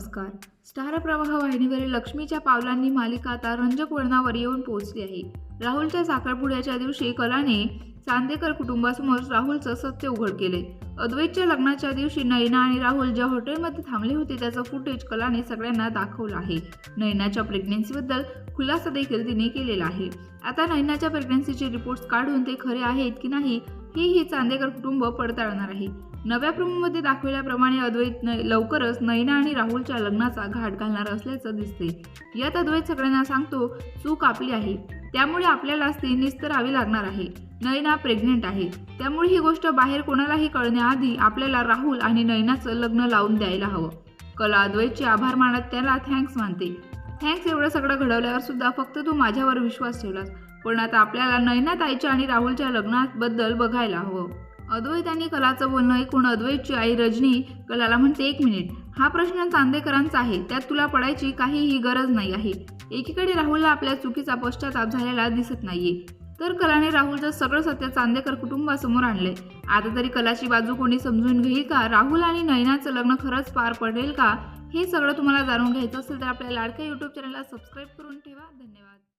नमस्कार. स्टार प्रवाह वाहिनीवरील लक्ष्मीच्या पावलांनी मालिका आता रंजक वळणावर येऊन पोहोचली आहे. राहुलच्या साखरपुड्याच्या दिवशी कलाने चांदेकर कुटुंबासमोर राहुलचं सत्य उघड केले. अद्वैतच्या लग्नाच्या दिवशी नयना आणि राहुल ज्या हॉटेलमध्ये थांबले होते त्याचं फुटेज कलाने सगळ्यांना दाखवलं आहे. नयनाच्या प्रेग्नेन्सीबद्दल खुलासा देखील तिने केलेला आहे. आता नयनाच्या प्रेग्नेन्सीचे रिपोर्ट्स काढून ते खरे आहेत की नाही ही ही चांदेकर कुटुंब पडताळणार आहे. नव्या प्रोमोमध्ये दाखविल्याप्रमाणे अद्वैत लवकरच नयना आणि राहुलच्या लग्नाचा घाट घालणार असल्याचं दिसते. यात अद्वैत सगळ्यांना सांगतो चूक आपली आहे. त्यामुळे आपल्याला ती निस्तरावी लागणार आहे. नयना प्रेग्नेंट आहे. त्यामुळे ही गोष्ट बाहेर कोणालाही कळण्याआधी आपल्याला राहुल आणि नयनाचं लग्न लावून द्यायला हवं. कला अद्वैतचे आभार मानत त्याला थँक्स मानते. थँक्स एवढं सगळं घडवल्यावर सुद्धा फक्त तू माझ्यावर विश्वास ठेवलास. पण आता आपल्याला नयनाताईच्या आणि राहुलच्या लग्नाबद्दल बघायला हवं. अद्वैत आणि कलाचं बोलणं ऐकून अद्वैतची आई रजनी कलाला म्हणते एक मिनिट. हा प्रश्न चांदेकरांचा आहे. त्यात तुला पडायची काहीही गरज नाही आहे. एकीकडे राहुलला आपल्या चुकीचा पश्चाताप झालेला दिसत नाहीये. तर कलाने राहुलचं सगळं सत्य चांदेकर कुटुंबासमोर आणलंय. आता तरी कलाची बाजू कोणी समजून घेईल का? राहुल आणि नयनाचं लग्न खरंच पार पडेल का? हे सगळं तुम्हाला जाणून घ्यायचं असेल तर आपल्या लाडक्या यूट्यूब चॅनलला सबस्क्राईब करून ठेवा. धन्यवाद.